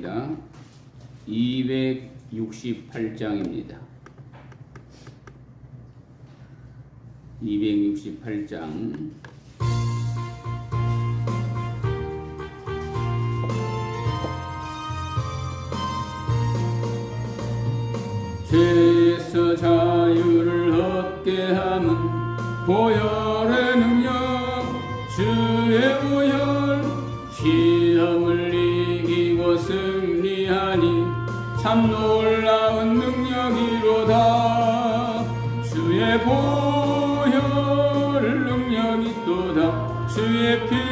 말씀입니다. 268장입니다. 268장 죄에서 자유를 얻게 함은 보혈 또다 주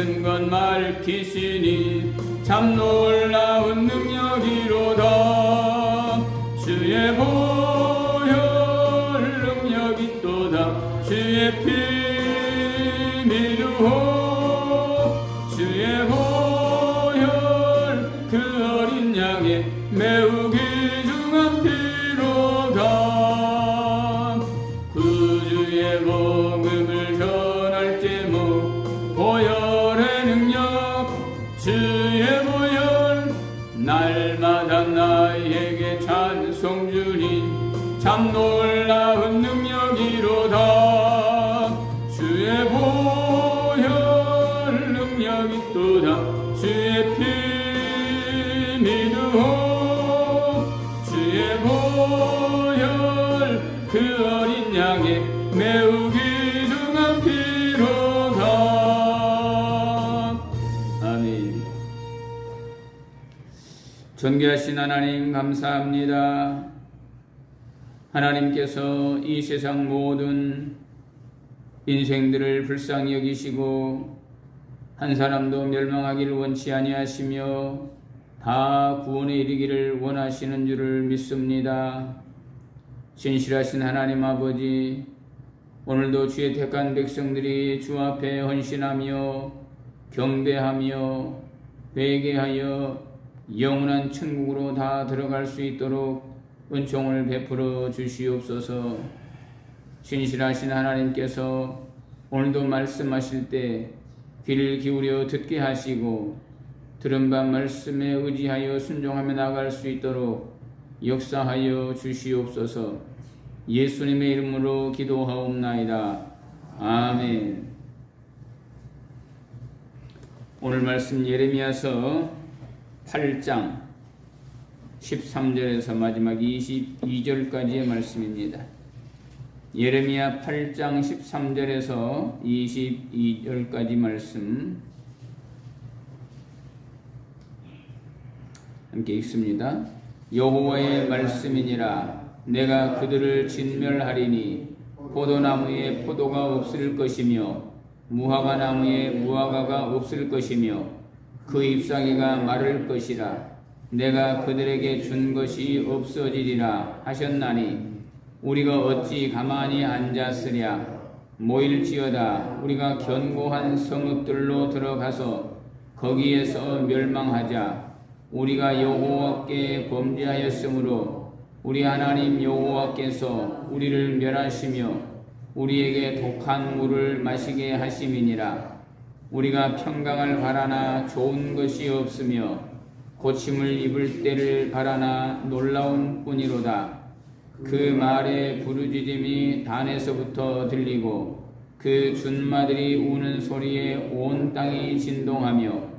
모든 것 밝히시니 참 놀라운 능력 어린 양의 매우 귀중한 피로다 아멘. 존귀하신 하나님 감사합니다. 하나님께서 이 세상 모든 인생들을 불쌍히 여기시고 한 사람도 멸망하기를 원치 아니하시며 다 구원에 이르기를 원하시는 줄을 믿습니다. 진실하신 하나님 아버지 오늘도 주의 택한 백성들이 주 앞에 헌신하며 경배하며 회개하여 영원한 천국으로 다 들어갈 수 있도록 은총을 베풀어 주시옵소서. 신실하신 하나님께서 오늘도 말씀하실 때 귀를 기울여 듣게 하시고 들은 바 말씀에 의지하여 순종하며 나갈 수 있도록 역사하여 주시옵소서. 예수님의 이름으로 기도하옵나이다. 아멘. 오늘 말씀 예레미야서 8장 13절에서 마지막 22절까지의 말씀입니다. 예레미야 8장 13절에서 22절까지 말씀 함께 읽습니다. 여호와의 말씀이니라 내가 그들을 진멸하리니 포도나무에 포도가 없을 것이며 무화과 나무에 무화과가 없을 것이며 그 잎사귀가 마를 것이라. 내가 그들에게 준 것이 없어지리라 하셨나니 우리가 어찌 가만히 앉았으랴? 모일지어다. 우리가 견고한 성읍들로 들어가서 거기에서 멸망하자. 우리가 여호와께 범죄하였으므로 우리 하나님 여호와께서 우리를 멸하시며 우리에게 독한 물을 마시게 하심이니라. 우리가 평강을 바라나 좋은 것이 없으며 고침을 입을 때를 바라나 놀라운 뿐이로다. 그 말에 부르짖음이 단에서부터 들리고 그 준마들이 우는 소리에 온 땅이 진동하며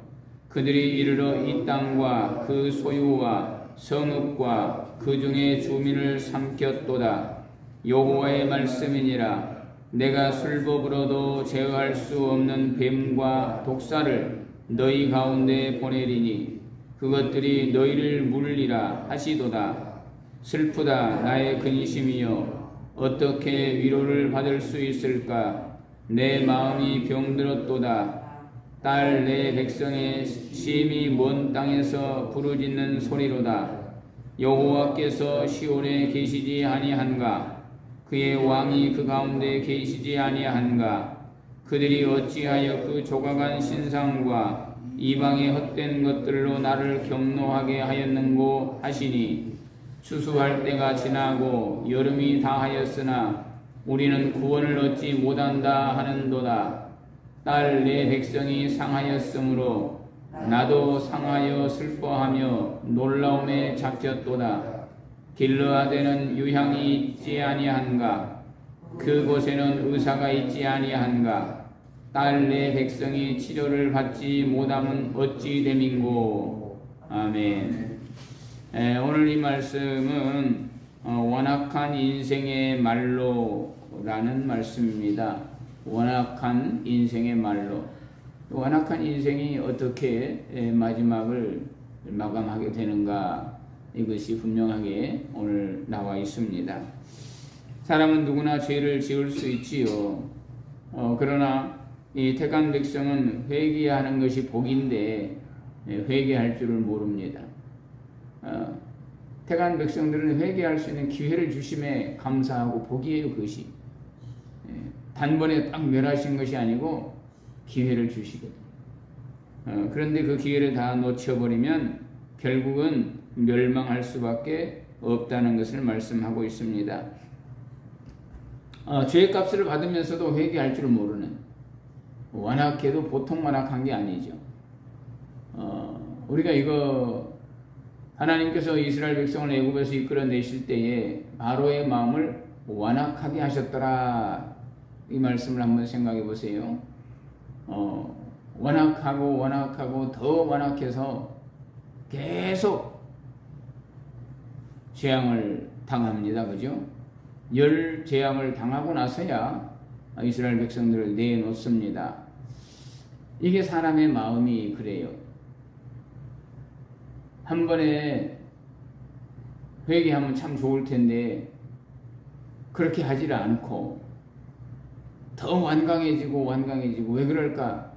그들이 이르러 이 땅과 그 소유와 성읍과 그 중에 주민을 삼켰도다. 여호와의 말씀이니라. 내가 술법으로도 제어할 수 없는 뱀과 독사를 너희 가운데 보내리니 그것들이 너희를 물리라 하시도다. 슬프다 나의 근심이여 어떻게 위로를 받을 수 있을까 내 마음이 병들었도다 딸 내 백성의 심히 먼 땅에서 부르짖는 소리로다. 여호와께서 시온에 계시지 아니한가? 그의 왕이 그 가운데 계시지 아니한가? 그들이 어찌하여 그 조각한 신상과 이방의 헛된 것들로 나를 경노하게 하였는고 하시니? 추수할 때가 지나고 여름이 다하였으나 우리는 구원을 얻지 못한다 하는도다. 딸 내 백성이 상하였으므로 나도 상하여 슬퍼하며 놀라움에 잡혔도다. 길르아데는 유향이 있지 아니한가? 그곳에는 의사가 있지 아니한가? 딸 내 백성이 치료를 받지 못함은 어찌 됨인고? 아멘. 에, 오늘 이 말씀은 어, 완악한 인생의 말로라는 말씀입니다. 완악한 인생의 말로. 완악한 인생이 어떻게 에, 마지막을 마감하게 되는가 이것이 분명하게 오늘 나와 있습니다. 사람은 누구나 죄를 지을 수 있지요. 어, 그러나 이 택한 백성은 회개하는 것이 복인데 에, 회개할 줄을 모릅니다. 어, 태간 백성들은 회개할 수 있는 기회를 주심에 감사하고 복이에요 그것이 예, 단번에 딱 멸하신 것이 아니고 기회를 주시거든. 어, 그런데 그 기회를 다 놓쳐버리면 결국은 멸망할 수밖에 없다는 것을 말씀하고 있습니다. 어, 죄의 값을 받으면서도 회개할 줄 모르는 완악해도 보통 완악한 게 아니죠. 어, 우리가 이거 하나님께서 이스라엘 백성을 애굽에서 이끌어내실 때에 바로의 마음을 완악하게 하셨더라. 이 말씀을 한번 생각해 보세요. 어, 완악하고 완악하고 더 완악해서 계속 재앙을 당합니다. 그죠? 열 재앙을 당하고 나서야 이스라엘 백성들을 내놓습니다. 이게 사람의 마음이 그래요. 한 번에 회개하면 참 좋을 텐데 그렇게 하지를 않고 더 완강해지고 완강해지고 왜 그럴까?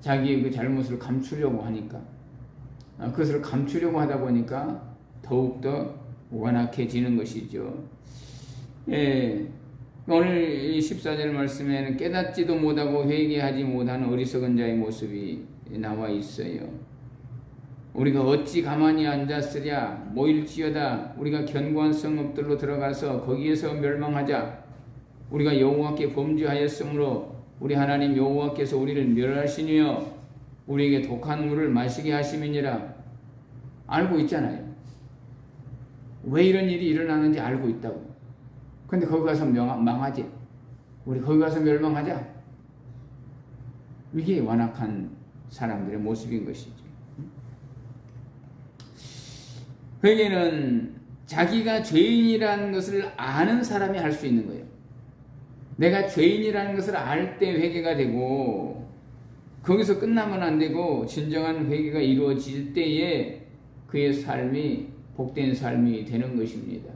자기의 그 잘못을 감추려고 하니까 아, 그것을 감추려고 하다 보니까 더욱더 완악해지는 것이죠. 예, 오늘 이 14절 말씀에는 깨닫지도 못하고 회개하지 못하는 어리석은 자의 모습이 나와 있어요. 우리가 어찌 가만히 앉았으랴 모일지어다 우리가 견고한 성읍들로 들어가서 거기에서 멸망하자 우리가 여호와께 범죄하였으므로 우리 하나님 여호와께서 우리를 멸하시니여 우리에게 독한 물을 마시게 하심이니라. 알고 있잖아요. 왜 이런 일이 일어나는지 알고 있다고. 근데 거기 가서 명, 망하지. 우리 거기 가서 멸망하자. 이게 완악한 사람들의 모습인 것이죠. 회개는 자기가 죄인이라는 것을 아는 사람이 할 수 있는 거예요. 내가 죄인이라는 것을 알 때 회개가 되고 거기서 끝나면 안 되고 진정한 회개가 이루어질 때에 그의 삶이 복된 삶이 되는 것입니다.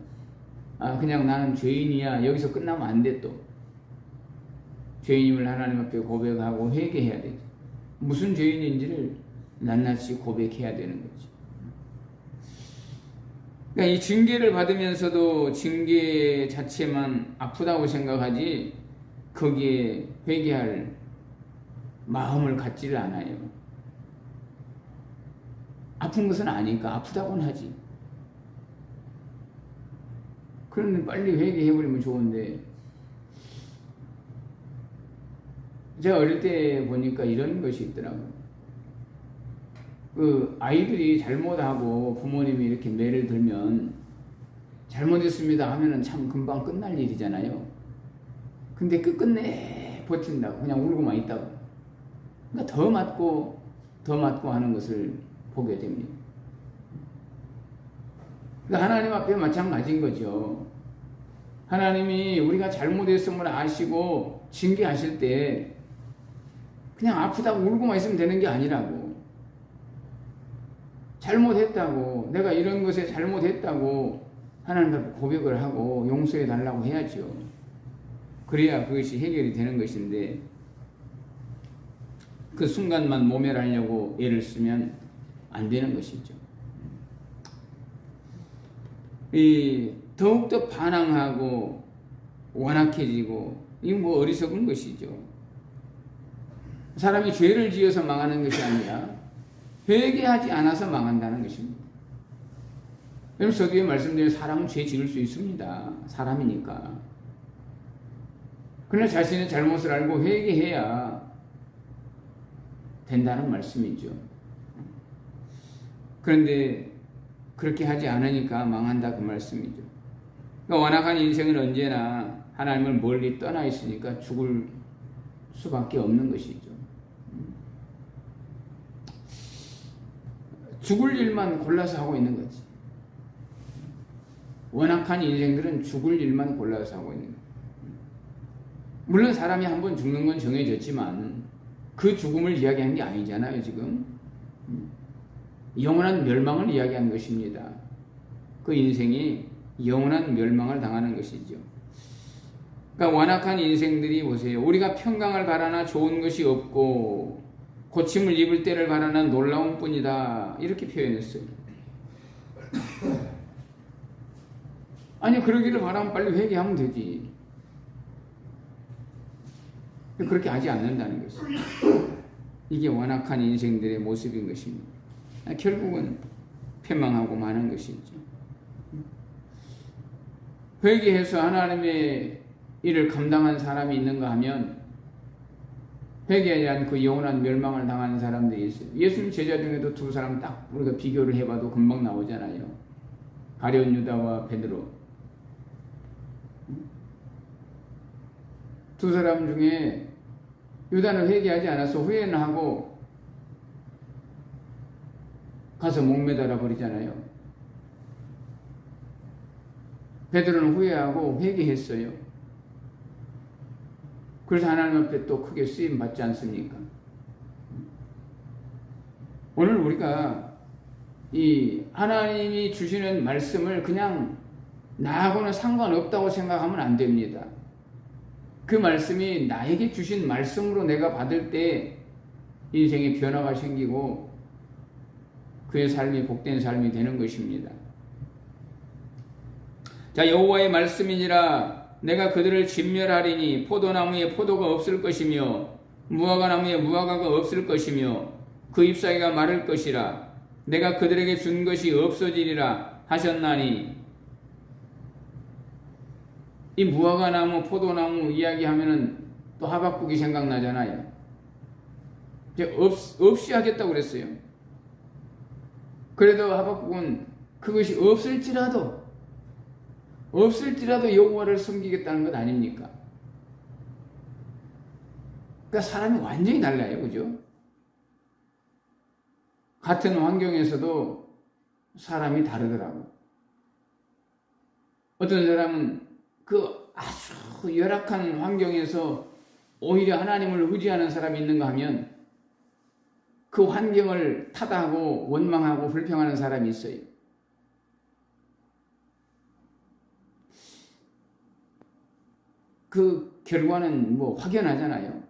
아 그냥 나는 죄인이야 여기서 끝나면 안 돼 또. 죄인임을 하나님 앞에 고백하고 회개해야 되죠. 무슨 죄인인지를 낱낱이 고백해야 되는 거죠. 그러니까 이 징계를 받으면서도 징계 자체만 아프다고 생각하지 거기에 회개할 마음을 갖지를 않아요. 아픈 것은 아니까 아프다고는 하지. 그런데 빨리 회개해버리면 좋은데 제가 어릴 때 보니까 이런 것이 있더라고요. 그 아이들이 잘못하고 부모님이 이렇게 매를 들면 잘못했습니다 하면은 참 금방 끝날 일이잖아요. 근데 끝끝내 버틴다고 그냥 울고만 있다고. 그러니까 더 맞고 더 맞고 하는 것을 보게 됩니다. 그러니까 하나님 앞에 마찬가지인 거죠. 하나님이 우리가 잘못했음을 아시고 징계하실 때 그냥 아프다고 울고만 있으면 되는 게 아니라고. 잘못했다고, 내가 이런 것에 잘못했다고 하나님 앞에 고백을 하고 용서해 달라고 해야죠. 그래야 그것이 해결이 되는 것인데 그 순간만 모멸하려고 애를 쓰면 안 되는 것이죠. 이 더욱더 반항하고 완악해지고 이건 뭐 어리석은 것이죠. 사람이 죄를 지어서 망하는 것이 아니라 회개하지 않아서 망한다는 것입니다. 여러분 서두에 말씀드린 사람은 죄 지을 수 있습니다. 사람이니까. 그러나 자신의 잘못을 알고 회개해야 된다는 말씀이죠. 그런데 그렇게 하지 않으니까 망한다 그 말씀이죠. 그러니까 완악한 인생은 언제나 하나님을 멀리 떠나 있으니까 죽을 수밖에 없는 것이죠. 죽을 일만 골라서 하고 있는 거지. 완악한 인생들은 죽을 일만 골라서 하고 있는 거예요. 물론 사람이 한 번 죽는 건 정해졌지만 그 죽음을 이야기한 게 아니잖아요, 지금. 영원한 멸망을 이야기한 것입니다. 그 인생이 영원한 멸망을 당하는 것이죠. 그러니까 완악한 인생들이 보세요. 우리가 평강을 바라나 좋은 것이 없고 고침을 입을 때를 바라나 놀라운 뿐이다. 이렇게 표현했어요. 아니 그러기를 바라면 빨리 회개하면 되지. 그렇게 하지 않는다는 것이죠. 이게 완악한 인생들의 모습인 것입니다. 결국은 패망하고 마는 것이죠. 회개해서 하나님의 일을 감당한 사람이 있는가 하면 회개하지 않고 그 영원한 멸망을 당하는 사람들이 있어요. 예수님 제자 중에도 두 사람 딱 우리가 비교를 해봐도 금방 나오잖아요. 가룟 유다와 베드로. 두 사람 중에 유다는 회개하지 않아서 후회는 하고 가서 목매달아 버리잖아요. 베드로는 후회하고 회개했어요. 그래서 하나님 앞에 또 크게 쓰임 받지 않습니까? 오늘 우리가 이 하나님이 주시는 말씀을 그냥 나하고는 상관없다고 생각하면 안 됩니다. 그 말씀이 나에게 주신 말씀으로 내가 받을 때 인생의 변화가 생기고 그의 삶이 복된 삶이 되는 것입니다. 자 여호와의 말씀이니라 내가 그들을 진멸하리니 포도나무에 포도가 없을 것이며 무화과 나무에 무화과가 없을 것이며 그 잎사귀가 마를 것이라 내가 그들에게 준 것이 없어지리라 하셨나니 이 무화과 나무, 포도나무 이야기하면은 또 하박국이 생각나잖아요. 이제 없, 없이 하겠다고 그랬어요. 그래도 하박국은 그것이 없을지라도 없을지라도 여호와를 섬기겠다는 것 아닙니까? 그러니까 사람이 완전히 달라요, 그죠? 같은 환경에서도 사람이 다르더라고. 어떤 사람은 그 아주 열악한 환경에서 오히려 하나님을 의지하는 사람이 있는가 하면 그 환경을 타다하고 원망하고 불평하는 사람이 있어요. 그 결과는 뭐 확연하잖아요.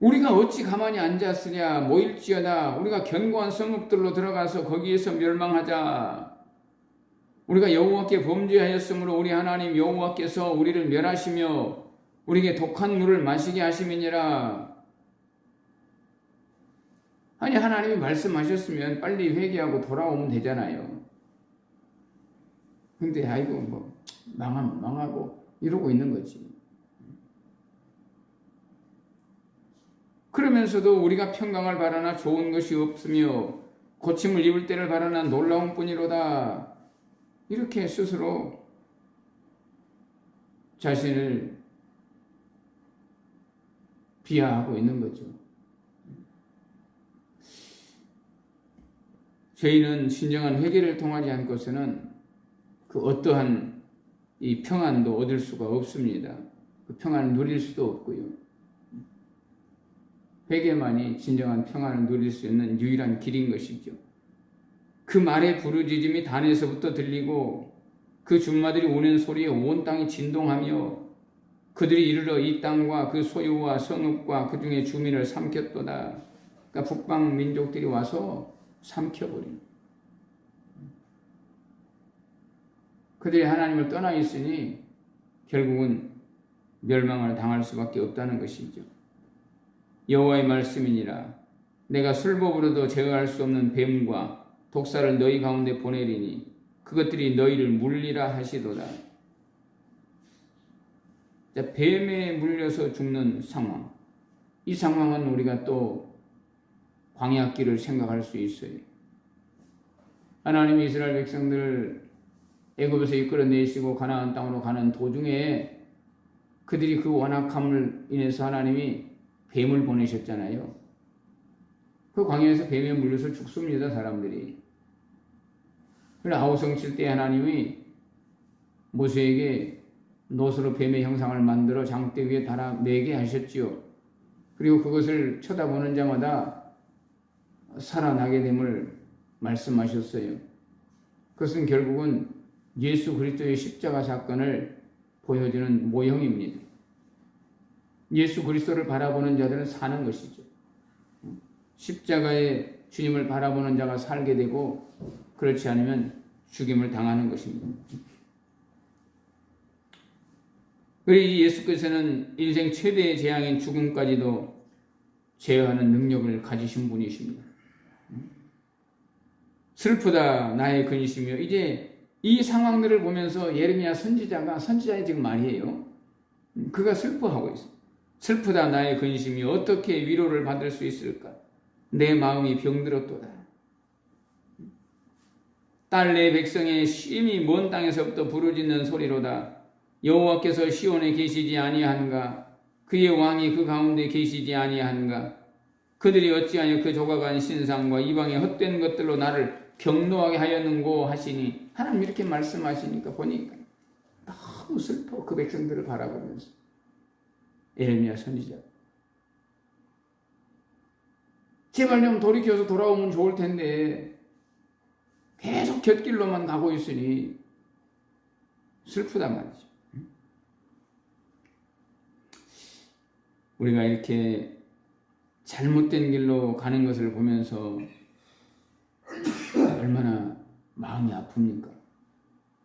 우리가 어찌 가만히 앉았으냐 모일지어다. 우리가 견고한 성읍들로 들어가서 거기에서 멸망하자. 우리가 여호와께 범죄하였으므로 우리 하나님 여호와께서 우리를 멸하시며 우리에게 독한 물을 마시게 하심이니라. 아니 하나님이 말씀하셨으면 빨리 회개하고 돌아오면 되잖아요. 근데 아이고 뭐 망하면 망하고 이러고 있는 거지 그러면서도 우리가 평강을 바라나 좋은 것이 없으며 고침을 입을 때를 바라나 놀라운 뿐이로다. 이렇게 스스로 자신을 비하하고 있는 거죠. 저희는 진정한 회개를 통하지 않고서는 그 어떠한 이 평안도 얻을 수가 없습니다. 그 평안을 누릴 수도 없고요. 회개만이 진정한 평안을 누릴 수 있는 유일한 길인 것이죠. 그 말의 부르짖음이 단에서부터 들리고 그 준마들이 우는 소리에 온 땅이 진동하며 그들이 이르러 이 땅과 그 소유와 성읍과 그 중에 주민을 삼켰도다. 그러니까 북방 민족들이 와서 삼켜버린. 그들이 하나님을 떠나 있으니 결국은 멸망을 당할 수밖에 없다는 것이죠. 여호와의 말씀이니라 내가 술법으로도 제어할 수 없는 뱀과 독사를 너희 가운데 보내리니 그것들이 너희를 물리라 하시도다. 자, 뱀에 물려서 죽는 상황. 이 상황은 우리가 또 광야길을 생각할 수 있어요. 하나님이 이스라엘 백성들을 애굽에서 이끌어내시고 가나안 땅으로 가는 도중에 그들이 그 완악함을 인해서 하나님이 뱀을 보내셨잖아요. 그 광야에서 뱀에 물려서 죽습니다, 사람들이. 그래 아우성 칠 때 하나님이 모세에게 노스로 뱀의 형상을 만들어 장대 위에 달아 매게 하셨지요. 그리고 그것을 쳐다보는 자마다 살아나게 됨을 말씀하셨어요. 그것은 결국은 예수 그리스도의 십자가 사건을 보여주는 모형입니다. 예수 그리스도를 바라보는 자들은 사는 것이죠. 십자가의 주님을 바라보는 자가 살게 되고 그렇지 않으면 죽임을 당하는 것입니다. 그리고 예수께서는 인생 최대의 재앙인 죽음까지도 제어하는 능력을 가지신 분이십니다. 슬프다 나의 근심이요. 이제 이 상황들을 보면서 예레미야 선지자가 선지자의 지금 말이에요. 그가 슬퍼하고 있어. 슬프다 나의 근심이 어떻게 위로를 받을 수 있을까? 내 마음이 병들었도다. 딸내 백성의 심히 먼 땅에서부터 부르짖는 소리로다. 여호와께서 시온에 계시지 아니한가? 그의 왕이 그 가운데 계시지 아니한가? 그들이 어찌하여 그 조각한 신상과 이방의 헛된 것들로 나를 경노하게 하였는고 하시니 하나님 이렇게 말씀하시니까 보니까 너무 슬퍼. 그 백성들을 바라보면서. 에레미야 선지자. 제발 좀 돌이켜서 돌아오면 좋을 텐데 계속 곁길로만 가고 있으니 슬프단 말이죠. 우리가 이렇게 잘못된 길로 가는 것을 보면서 얼마나 마음이 아픕니까?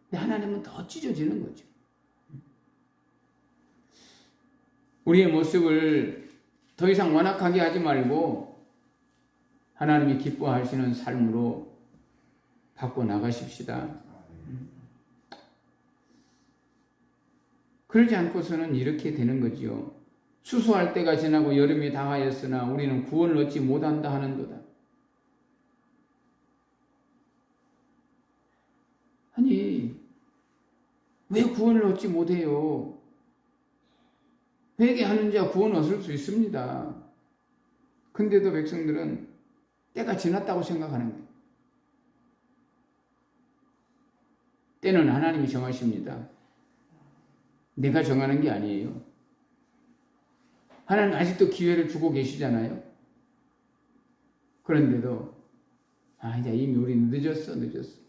근데 하나님은 더 찢어지는 거죠. 우리의 모습을 더 이상 완악하게 하지 말고 하나님이 기뻐하시는 삶으로 바꿔 나가십시다. 그러지 않고서는 이렇게 되는 거지요. 추수할 때가 지나고 여름이 다하였으나 우리는 구원을 얻지 못한다 하는도다. 아니, 왜 구원을 얻지 못해요? 회개하는 자 구원 얻을 수 있습니다. 근데도 백성들은 때가 지났다고 생각하는 거예요. 때는 하나님이 정하십니다. 내가 정하는 게 아니에요. 하나님 아직도 기회를 주고 계시잖아요. 그런데도 아 이제 이미 우리 늦었어 늦었어.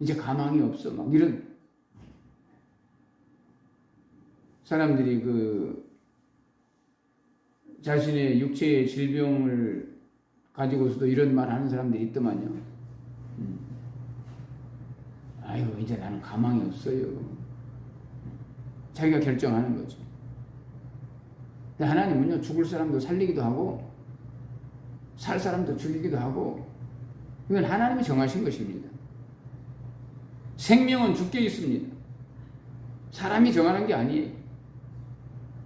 이제 가망이 없어 막 이런 사람들이 그 자신의 육체의 질병을 가지고서도 이런 말 하는 사람들이 있더만요. 음. 아이고 이제 나는 가망이 없어요. 자기가 결정하는 거죠. 하나님은요 죽을 사람도 살리기도 하고 살 사람도 죽이기도 하고 이건 하나님이 정하신 것입니다. 생명은 죽게 있습니다. 사람이 정하는 게 아니에요.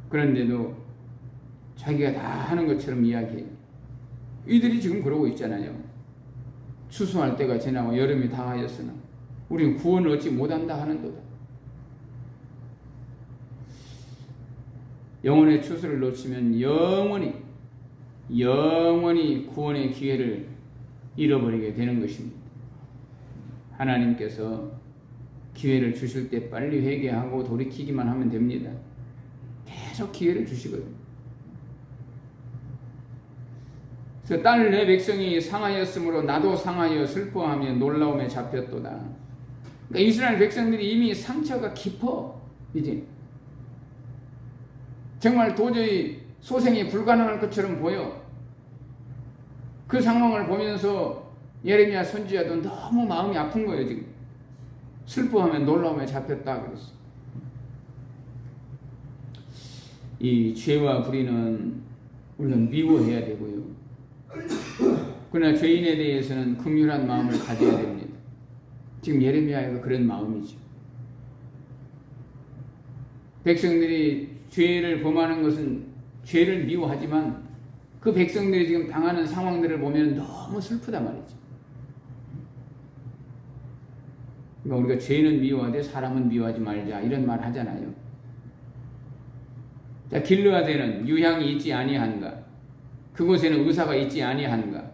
그런데도 자기가 다 하는 것처럼 이야기해요. 이들이 지금 그러고 있잖아요. 추수할 때가 지나고 여름이 다 하였으나 우리는 구원을 얻지 못한다 하는도다. 영혼의 추수를 놓치면 영원히 영원히 구원의 기회를 잃어버리게 되는 것입니다. 하나님께서 기회를 주실 때 빨리 회개하고 돌이키기만 하면 됩니다. 계속 기회를 주시거든요. 그래서 딸 내 백성이 상하였으므로 나도 상하여 슬퍼하며 놀라움에 잡혔도다. 그러니까 이스라엘 백성들이 이미 상처가 깊어 이제 정말 도저히 소생이 불가능할 것처럼 보여. 그 상황을 보면서 예레미야 선지자도 너무 마음이 아픈 거예요 지금. 슬퍼하면 놀라움에 잡혔다 그랬어. 이 죄와 불의는 물론 미워해야 되고요. 그러나 죄인에 대해서는 긍휼한 마음을 가져야 됩니다. 지금 예레미야가 그런 마음이죠. 백성들이 죄를 범하는 것은 죄를 미워하지만 그 백성들이 지금 당하는 상황들을 보면 너무 슬프단 말이죠. 그러니까 우리가 죄는 미워하되 사람은 미워하지 말자 이런 말 하잖아요. 자 길르아데는 유향이 있지 아니한가? 그곳에는 의사가 있지 아니한가?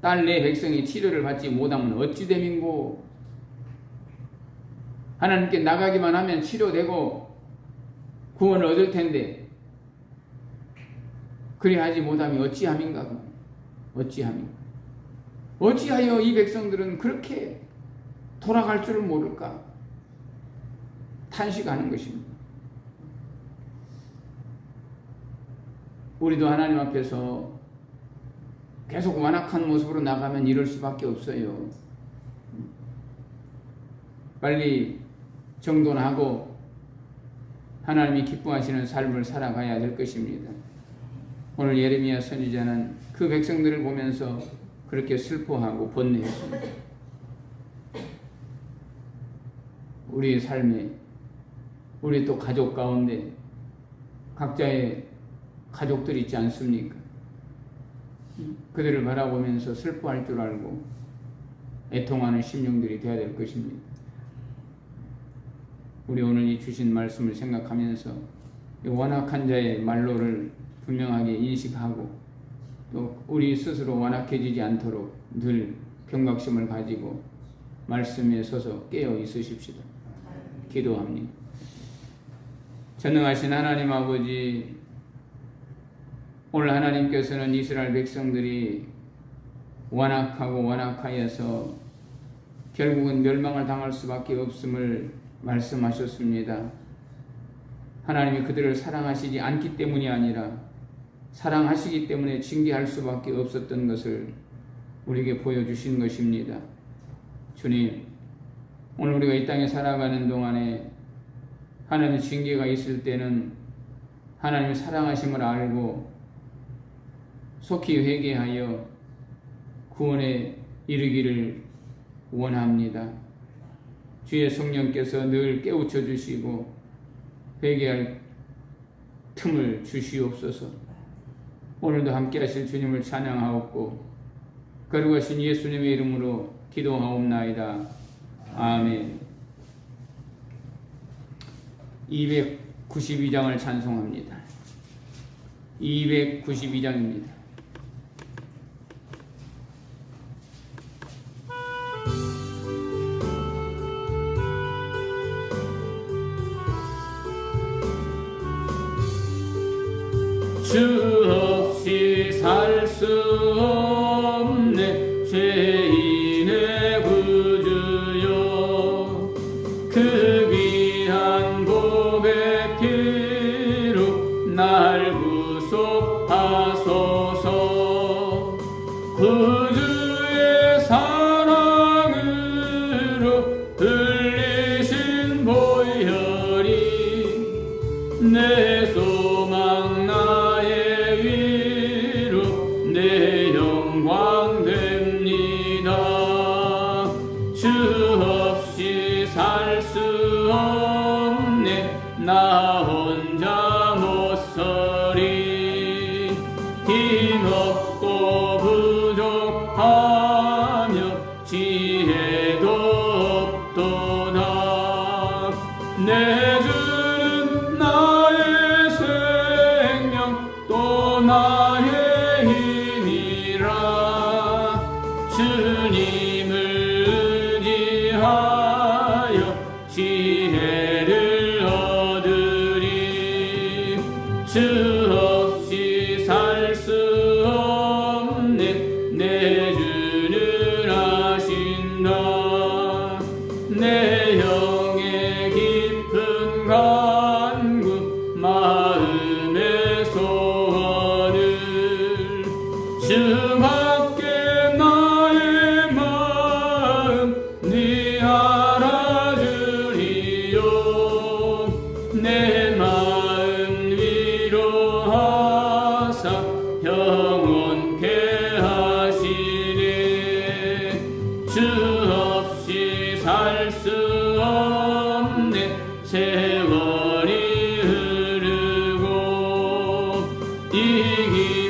딸 내 백성이 치료를 받지 못하면 어찌 됨인고? 하나님께 나가기만 하면 치료되고 구원을 얻을 텐데 그리하지 못하면 어찌함인가? 어찌함인가? 어찌하여 이 백성들은 그렇게 돌아갈 줄을 모를까? 탄식하는 것입니다. 우리도 하나님 앞에서 계속 완악한 모습으로 나가면 이럴 수밖에 없어요. 빨리 정돈하고 하나님이 기뻐하시는 삶을 살아가야 될 것입니다. 오늘 예레미야 선지자는 그 백성들을 보면서 그렇게 슬퍼하고 번뇌했습니다. 우리의 삶에 우리 또 가족 가운데 각자의 가족들이 있지 않습니까? 그들을 바라보면서 슬퍼할 줄 알고 애통하는 심령들이 되어야 될 것입니다. 우리 오늘 이 주신 말씀을 생각하면서 완악한 자의 말로를 분명하게 인식하고 또 우리 스스로 완악해지지 않도록 늘 경각심을 가지고 말씀에 서서 깨어 있으십시다. 기도합니다. 전능하신 하나님 아버지 오늘 하나님께서는 이스라엘 백성들이 완악하고 완악하여서 결국은 멸망을 당할 수밖에 없음을 말씀하셨습니다. 하나님이 그들을 사랑하시지 않기 때문이 아니라 사랑하시기 때문에 징계할 수밖에 없었던 것을 우리에게 보여주신 것입니다. 주님, 오늘 우리가 이 땅에 살아가는 동안에 하나님의 징계가 있을 때는 하나님의 사랑하심을 알고 속히 회개하여 구원에 이르기를 원합니다. 주의 성령께서 늘 깨우쳐 주시고 회개할 틈을 주시옵소서. 오늘도 함께 하실 주님을 찬양하옵고 거룩하신 예수님의 이름으로 기도하옵나이다. 아멘. 292장을 찬송합니다. 292장입니다. 수 없네. 죄인의 구주여. 그 귀한 보배 피로 날 구속하소서. 구주 이